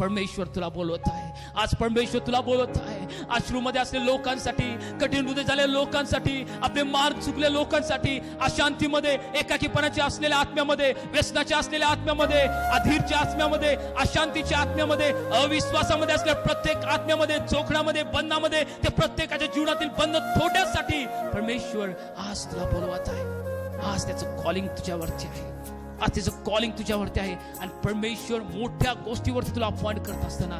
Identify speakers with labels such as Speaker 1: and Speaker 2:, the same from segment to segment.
Speaker 1: परमेश्वर तुला बोलवत आहे. आज परमेश्वर तुला बोलवत आहे. आश्रूमध्ये असलेल्या लोकांसाठी कठीण हृदय झालेल्या लोकांसाठी आपले मार्ग चुकलेल्या लोकांसाठी अशांतीमध्ये एकाकीपणाच्या असलेल्या आत्म्यामध्ये व्यसनाच्या असलेल्या आत्म्यामध्ये अधीरच्या आत्म्यामध्ये अशांतीच्या आत्म्यामध्ये अविश्वासामध्ये असलेल्या प्रत्येक आत्म्यामध्ये चोखण्यामध्ये बंधामध्ये ते प्रत्येकाच्या जीवनातील बंध थोड्यासाठी परमेश्वर आज तुला बोलवत आहे. आज त्याचं कॉलिंग तुझ्यावरती आहे. आज त्याचं कॉलिंग तुझ्यावरती आहे. आणि परमेश्वर मोठ्या गोष्टीवरती तुला अपॉइंट करत असताना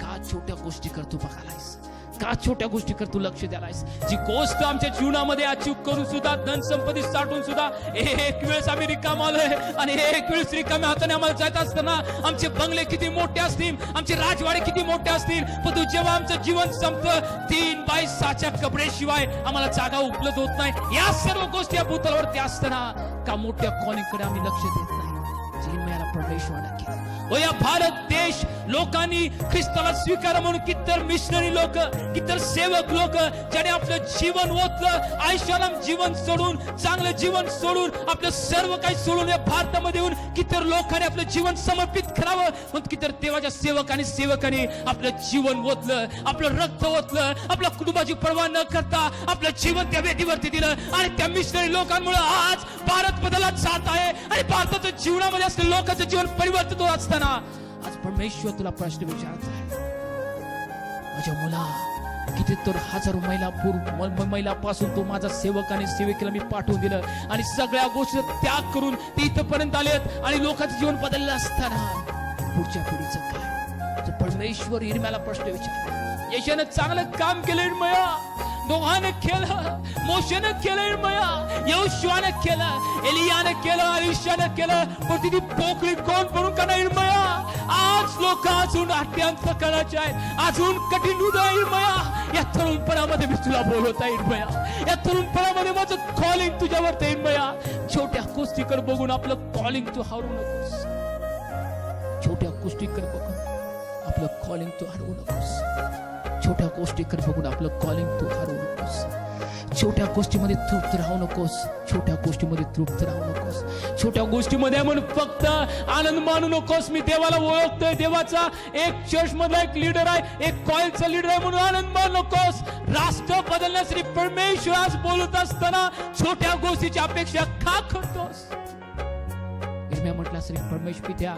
Speaker 1: का छोट्या गोष्टी करतो बघायलायस का छोट्या गोष्टी कर तू लक्ष द्यायलायस जी गोष्ट आमच्या जीवनामध्ये अचीव करून सुद्धा धन संपत्ती साठवून सुद्धा एक वेळेस आम्ही रिकाम आलोय आणि एक वेळेस रिकाम्या हाताने आम्हाला जात असताना आमचे बंगले किती मोठे असतील आमचे राजवाडे किती मोठे असतील पण तू जेव्हा आमचं जीवन संपतं तीन बाय सहाच्या कपड्याशिवाय आम्हाला जागा उपलब्ध होत नाही. या सर्व गोष्टी या भूतलावरती असताना का मोठ्या कॉलिंगकडे आम्ही लक्ष देत नाही? जी मला परमेश्वराने केलं. या भारत देश लोकांनी ख्रिस्ताला स्वीकार म्हणून कितर मिशनरी लोक कितर सेवक लोक ज्याने आपलं जीवन ओतलं आयुष्याला जीवन सोडून चांगलं जीवन सोडून आपलं सर्व काही सोडून या भारतामध्ये येऊन कितर लोकांनी आपलं जीवन समर्पित करावं. मग कितर देवाच्या सेवकाने सेवकाने सेवकांनी आपलं जीवन ओतलं आपलं रक्त ओतलं आपल्या कुटुंबाची पर्वा न करता आपलं जीवन त्या वेदीवरती दिलं. आणि त्या मिशनरी लोकांमुळे आज भारत बदलत जात आहे. आणि भारताच्या जीवनामध्ये असलेल्या लोकांचं जीवन परिवर्तित होत असताना आज परमेश्वर तुला प्रश्न विचारत आहे माझ्या मुला किती तर हजारो महिला महिलापासून तो माझा सेवक आणि सेविकेला मी पाठवून दिलं. आणि सगळ्या गोष्टी त्याग करून ते इथपर्यंत आलेत आणि लोकांचं जीवन बदललं असताना पुढच्या पिढीचं काय? परमेश्वर इरम्याला प्रश्न विचार यशानं चांगलं काम केलं इरमया दोघानं केलं मोशेनं केलं इरमया यौशिवानं केलं एलियानं केलं आयुष्यानं केलं. पण तिथे पोकळी कोण करून का नाही इरमया आज लोक अजून अत्यंत करायचे आहेत. अजून कठीण हृदय इरमया या तरुणपणामध्ये मी तुला बोलवत आहे इरमया या तरुणपणामध्ये माझं कॉलिंग तुझ्यावर ते इरमया छोट्या कुस्तीकर बघून आपलं कॉलिंग तू हारू नकोस. छोट्या कुस्तीकर बघून आपलं कॉलिंग तू हरवू नकोस. छोट्या गोष्टीकडे बघून आपलं कॉलिंग तू हरवू नकोस. छोट्या गोष्टीमध्ये तृप्त राहू नकोस. छोट्या गोष्टीमध्ये तृप्त राहू नकोस. छोट्या गोष्टीमध्ये म्हणून फक्त आनंद मानू नकोस. मी देवाला ओळखतोय. देवाचा एक चर्च मधला एक लीडर आहे. एक कॉइलचा लीडर आहे म्हणून आनंद मानू नकोस. राष्ट्र बदलण्यासाठी परमेश्वर आज बोलत असताना छोट्या गोष्टीची अपेक्षा का करतोस? इरम्या म्हटलं श्री परमेश पित्या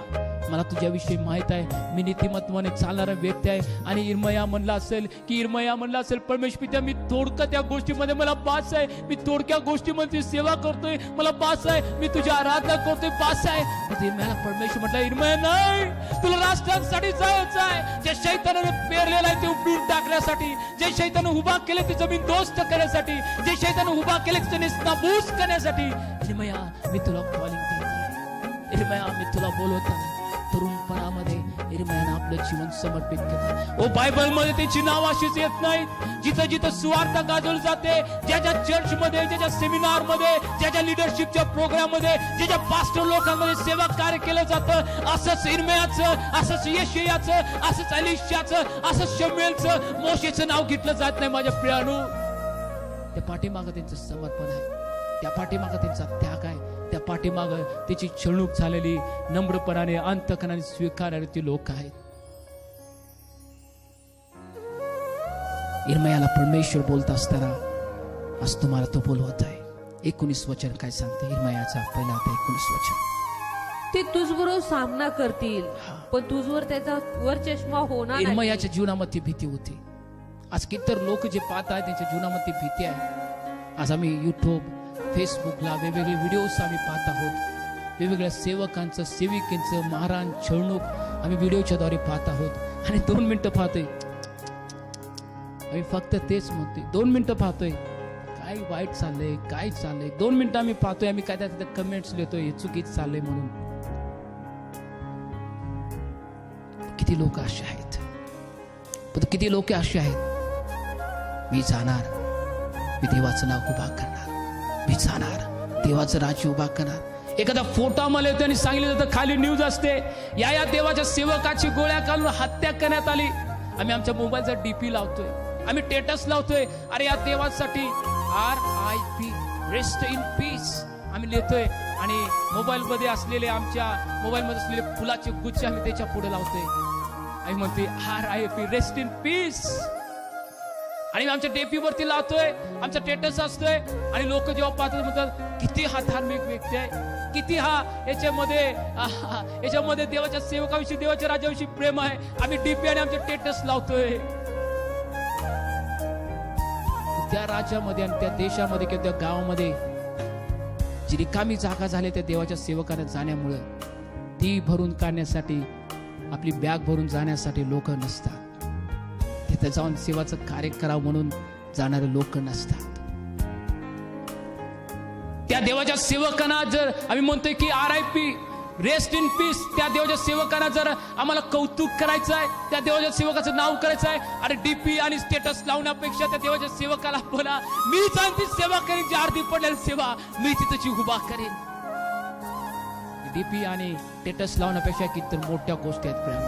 Speaker 1: मला तुझ्याविषयी माहीत आहे. मी नीतिमत्वाने चालणारा व्यक्ती आहे. आणि इरमया म्हणला असेल की इरमया म्हणला असेल परमेश पित्या मी थोडक्या त्या गोष्टीमध्ये मला पास आहे. मी थोडक्या गोष्टीमध्ये सेवा करतोय. मला पास आहे. मी तुझी आराधना करतोय. पास आहे. इरमयाला परमेश्वर म्हटलं इरमया नाही. तुला राष्ट्रांसाठी जायचं आहे. जे शैतानाने पेरलेलं आहे ते उपडून टाकण्यासाठी जे शैतानं उभा केले ते जमीन दोस्त करण्यासाठी जे शैतानं उभा केले ते नाबूस करण्यासाठी इरमया मी तुला कॉलिंग देते इरमया मी तुला बोलवत आहे. तरुणपणामध्ये इरमयानं आपलं जीवन समर्पित केलं. ओ बायबलमध्ये त्याची नाव अशीच येत नाहीत. जिथं जिथं सुवार्थ गाजवली जाते ज्या ज्या चर्च मध्ये ज्या ज्या सेमिनारमध्ये ज्या ज्या लिडरशिपच्या प्रोग्राममध्ये ज्या ज्या पास्टर लोकांमध्ये सेवा कार्य केलं जातं असंच इरमयाचं असंच यशयाचं असंच अलिशाचं असंच शमेलचं मोशेचं नाव घेतलं जात नाही माझ्या प्रियानू. त्या पाठीमागं त्यांचं समर्पण आहे. त्या पाठीमागं त्यांचा त्याग आहे. त्या पाठीमागं त्याची छळणूक झालेली नम्रपणाने अंतकणाने स्वीकारणारे ते लोक आहेत. इरमयाला परमेश्वर बोलत असताना आज तुम्हाला तो बोलवत आहे. एकोणीस वचन काय सांगते? इरमयाचा पहिला आता एकोणीस वचन.
Speaker 2: ते तुझबरोबर सामना करतील पण तुझवर त्याचा वर चष्मा होणार.
Speaker 1: इरमयाच्या जीवनामध्ये भीती होती. आज कितर लोक जे पाहत आहेत त्यांच्या जीवनामध्ये भीती आहे. आज आम्ही युट्यूब फेसबुकला वेगवेगळे व्हिडिओज आम्ही पाहत आहोत. वेगवेगळ्या सेवकांचं सेविकेंचं महाराण छळणूक आम्ही व्हिडिओच्या द्वारे पाहत आहोत. आणि दोन मिनटं पाहतोय. आम्ही फक्त तेच म्हणतोय. दोन मिनटं पाहतोय. काय वाईट चाललंय काय चाललंय? दोन मिनटं आम्ही पाहतोय. आम्ही काय त्या कमेंट्स लिहितोय. हे चुकीच चाललंय म्हणून. किती लोक असे आहेत? पण किती लोक असे आहेत? मी जाणार. मी देवाचं नाव उभा करणार. मी जाणार. देवाचं राज्य उभा करणार. एखादा फोटो आम्हाला येतो आणि सांगितलं जातं खाली न्यूज असते. या या देवाच्या सेवकाची गोळ्या घालून हत्या करण्यात आली. आम्ही आमच्या मोबाईलचा डीपी लावतोय. आम्ही टेटस लावतोय. अरे या देवासाठी R I P rest in peace आम्ही लिहितोय. आणि मोबाईल मध्ये असलेले आमच्या मोबाईल मध्ये असलेले फुलाचे गुच्छ आम्ही त्याच्या पुढे लावतोय. आणि म्हणते R I P rest in peace आणि आमच्या टेपी वरती लावतोय आमचा स्टेटस असतोय. आणि लोक जेव्हा पाहतात म्हणतात किती हा धार्मिक व्यक्ती आहे. किती हा याच्यामध्ये याच्यामध्ये देवाच्या सेवकाविषयी देवाच्या राजाविषयी प्रेम आहे. आम्ही डीपी आणि आमचे स्टेटस लावतोय. त्या राज्यामध्ये आणि त्या देशामध्ये किंवा त्या गावामध्ये जी रिकामी जागा झाली त्या देवाच्या सेवकाने जाण्यामुळे ती भरून काढण्यासाठी आपली बॅग भरून जाण्यासाठी लोक नसतात. तिथे जाऊन सेवाचं कार्य करावं म्हणून जाणारे लोक नसतात. त्या देवाच्या सेवकांना जर आम्ही म्हणतोय की R I P rest in peace त्या देवाच्या सेवकांना जर आम्हाला कौतुक करायचं आहे त्या देवाच्या सेवकाचं नाव करायचं आहे अरे डीपी आणि स्टेटस लावण्यापेक्षा त्या देवाच्या सेवकाला बोला मी ती सेवा करेन जी अर्धी पडलेली सेवा मी तिथंची उभा करेन. डीपी आणि स्टेटस लावण्यापेक्षा कितीतर मोठ्या गोष्टी आहेत प्रेम.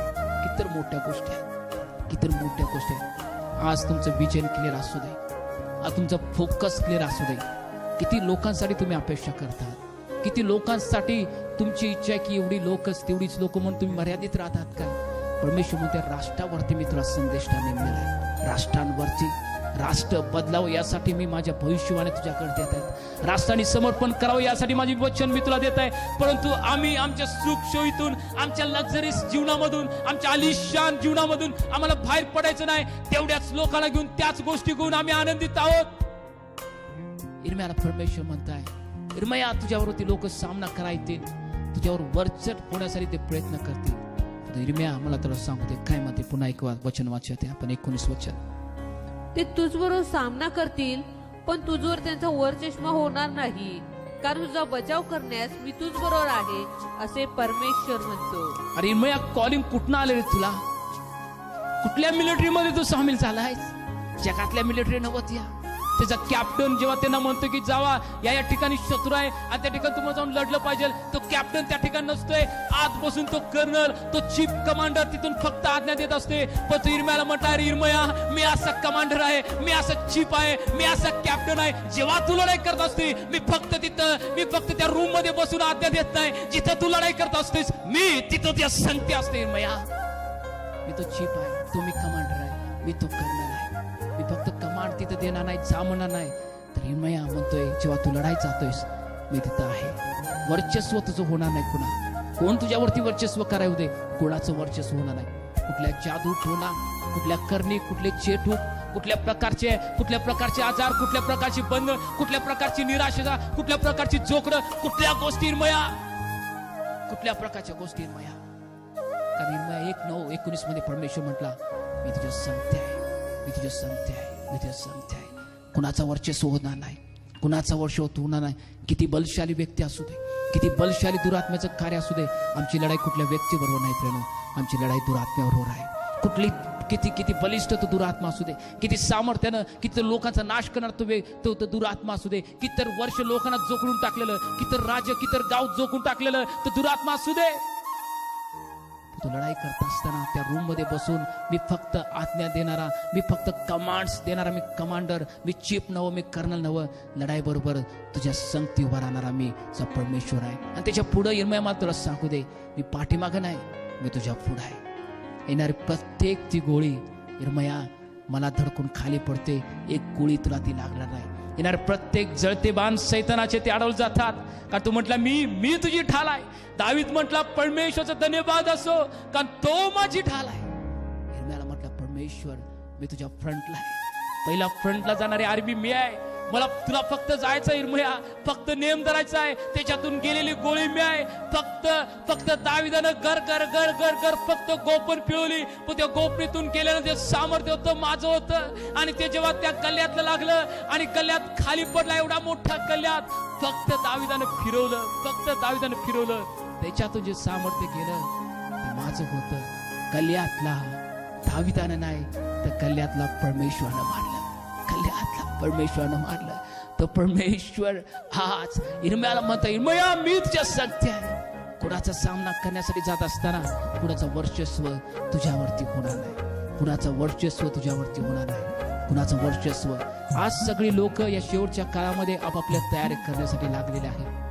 Speaker 1: कितीतर मोठ्या गोष्टी आहेत. कितीतर मोठ्या गोष्टी आहेत. आज तुमचं विजन क्लिअर असू दे. आज तुमचा फोकस क्लिअर असू दे. किती लोकांसाठी तुम्ही अपेक्षा करतात किती लोकांसाठी तुमची इच्छा आहे की एवढी लोकच तेवढीच लोक म्हणून तुम्ही मर्यादित राहतात का? परमेश्वर म्हणते राष्ट्रावरती मी तुला संदेश नेमलेला आहे. राष्ट्रांवरती राष्ट्र बदलावं यासाठी मी माझ्या भविष्यवाणी तुझ्याकडे देत आहे राष्ट्राने समर्पण करावं यासाठी माझी वचन मी तुला देत आहे. परंतु आम्ही आमच्या सुखसोयीतून आमच्या लक्झरीस जीवनामधून आमच्या आलिशान जीवनामधून आम्हाला बाहेर पडायचं नाही. तेवढ्याच लोकांना घेऊन त्याच गोष्टी घेऊन आम्ही आनंदित आहोत. इरम्याला परमेश्वर म्हणताय इरमया तुझ्यावरती लोक सामना करायतील तुझ्यावर वरचट होण्यासाठी ते प्रयत्न करतील. इरम्या मला तुला सांगू दे. काय म्हणते? पुन्हा एक वा- वचन वाचते आपण एकोणीस वचन.
Speaker 2: ते तुझबरोबर सामना करतील पण तुझवर त्यांचा वरचष्मा होणार नाही. कारण तुझा बचाव करण्यास मी तुझबरोबर आहे असे परमेश्वर म्हणतो.
Speaker 1: अरे इरमया कॉलिंग कुठनं आले रे तुला? कुठल्या मिलिटरी मध्ये तू सामील झालायस? जगातल्या मिलिटरी नव्हती या. त्याचा कॅप्टन जेव्हा त्यांना म्हणतो की जावा या या ठिकाणी शत्रू आहे. आणि त्या ठिकाणी तुम्हाला जाऊन लढलं पाहिजे. तो कॅप्टन त्या ठिकाणी नसतोय. आत बसून तो कर्नल तो चीफ कमांडर तिथून फक्त आज्ञा देत असते पण तो इरम्याला म्हणता इरमया मी असा कमांडर आहे. मी असा चीफ आहे. मी असा कॅप्टन आहे. जेव्हा तू लढाई करत असते मी फक्त तिथं मी फक्त त्या रूममध्ये बसून आज्ञा देत नाही. जिथं तू लढाई करत असतेस मी तिथं त्या संगती असते इरमया. मी तो चीफ आहे. तो मी कमांडर आहे. मी तो कर्नल आहे. मी फक्त कमांड तिथं देणार नाही जा म्हणणार नाही. तर हिमया म्हणतोय जेव्हा तू लढाई जातोयस मी तिथं आहे. वर्चस्व तुझं होणार नाही कुणा कोण तुझ्यावरती वर्चस्व करायू दे कोणाचं वर्चस्व होणार नाही. कुठल्या जादू टोना कुठल्या करणी कुठले चेटू कुठल्या प्रकारचे कुठल्या प्रकारचे आजार कुठल्या प्रकारची बंद कुठल्या प्रकारची निराशा कुठल्या प्रकारची जोकडं कुठल्या गोष्टींमया कुठल्या प्रकारच्या गोष्टींमया कारण निर्मया एक नऊ एकोणीसमध्ये परमेश्वर म्हटला मी तुझ्या संगते आहे. मी तुझ्या सांगते आहे मी तुझ्या सांगते आहे कुणाचा वर्चस्व होणार नाही. कुणाचा वर्ष होणार नाही. किती बलशाली व्यक्ती असू दे. किती बलशाली दुरात्म्याचं कार्य असू दे. आमची लढाई कुठल्या व्यक्तीबरोबर नाही प्रेम. आमची लढाई दुरात्म्याबरोबर आहे. कुठली किती किती बलिष्ठ तो दुरात्मा असू दे. किती सामर्थ्यानं किती लोकांचा नाश करणार तो वे- तो तो दुरात्मा असू दे. किती वर्ष लोकांना जोखडून टाकलेलं किती राज्य किती गाव जोखून टाकलेलं तो दुरात्मा असू दे. तो लढाई करत असताना त्या रूममध्ये बसून मी फक्त आज्ञा देणारा मी फक्त कमांड्स देणारा मी कमांडर मी चीफ नवं मी कर्नल नवं लढाई बरोबर तुझ्या संगती उभा राहणारा मी जो परमेश्वर आहे. आणि त्याच्या पुढं इरमया मला तुला सांगू दे मी पाठीमागं नाही मी तुझ्या पुढं आहे. येणारी प्रत्येक ती गोळी इरमया मला धडकून खाली पडते एक गोळी तुला ती लागणार नाही. येणार प्रत्येक जळते बाण सैतानाचे ते अडवले जातात. का तू म्हटला मी मी तुझी ठाल आहे. दावीत म्हटला परमेश्वरचा धन्यवाद असो कारण तो माझी ढाल आहे. इरम्याला म्हटलं परमेश्वर मी तुझ्या फ्रंटला आहे. पहिला फ्रंटला जाणारी आर्मी मी आहे. मला तुला फक्त जायचं इर्मया फक्त नेम धरायचा आहे त्याच्यातून गेलेली गोळी मी आहे. फक्त फक्त दाविदानं घर घर घर घर घर फक्त गोपन पिळवली. पण त्या गोपनीतून गेल्यानं ते सामर्थ्य होतं माझं होतं. आणि ते जेव्हा त्या कल्ल्यातलं लागलं आणि कल्ल्यात खाली पडला एवढा मोठा कल्ल्यात फक्त दाविदानं फिरवलं फक्त दाविदानं फिरवलं. त्याच्यातून जे सामर्थ्य गेलं ते माझं होतं. कल्ल्यातला दाविदानं नाही तर कल्ल्यातला परमेश्वरानं मारलं. कल्ल्यातला परमेश्वरानं मारलं. तो परमेश्वर आज इरम्याला म्हणता इरमया मी तुझ्या सत्य आहे. कुणाचा सामना करण्यासाठी जात असताना कुणाचं वर्चस्व तुझ्यावरती होणार नाही. कुणाचं वर्चस्व तुझ्यावरती होणार नाही. कुणाचं वर्चस्व आज सगळी लोक या शेवटच्या काळामध्ये आपापल्या तयारी करण्यासाठी लागलेले आहेत.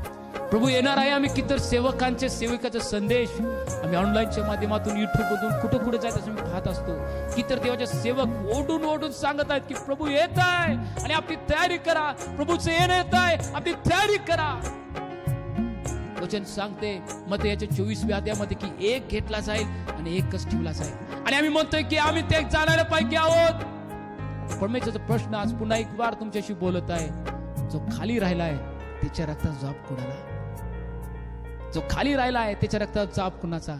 Speaker 1: प्रभू येणार आहे आम्ही. कितर सेवकांचे सेविकाचा संदेश आम्ही ऑनलाईनच्या माध्यमातून युट्यूबमधून कुठं कुठे जायचं असं मी पाहत असतो. कितर देवाचे सेवक ओढून ओढून सांगत आहेत की प्रभू येत आहे आणि आपली तयारी करा. प्रभूचं येणं येत आहे. आपली तयारी करा. वचन सांगते मग याच्या चोवीस व्याध्यामध्ये की एक घेतला जाईल आणि एकच ठेवला जाईल. आणि आम्ही म्हणतोय की आम्ही ते जाणाऱ्या पैकी आहोत. परमेश्वरचा प्रश्न आज पुन्हा एक वार तुमच्याशी बोलत आहे. जो खाली राहिलाय त्याच्या रक्ताचा जाप कुणाला? जो खाली राहिला आहे त्याच्या रक्तात चाप कुणाचा?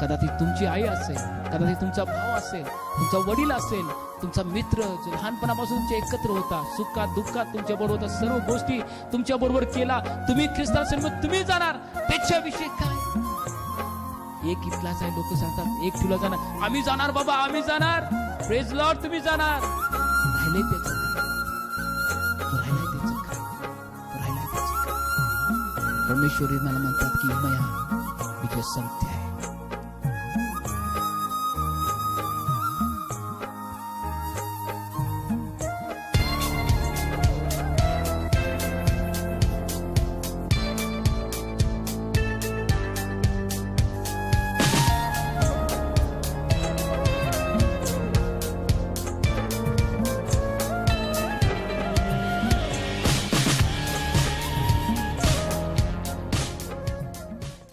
Speaker 1: कदाचित तुमची आई असेल कदाचित तुमचा भाव असेल तुमचा वडील असेल तुमचा मित्र जो लहानपणापासून एकत्र होता सुखात दुःखात तुमच्या बरोबर होता सर्व गोष्टी तुमच्या बरोबर केला तुम्ही ख्रिस्ता असेल मग तुम्ही जाणार. त्याच्याविषयी काय? एक इथलाच आहे लोक सांगतात एक तुला जाणार. आम्ही जाणार बाबा आम्ही जाणार. प्रेज लॉर्ड तुम्ही जाणार. राहिले त्याचं परमेश्वरी मला म्हणतात की मया मी तुझ्या संगती आहे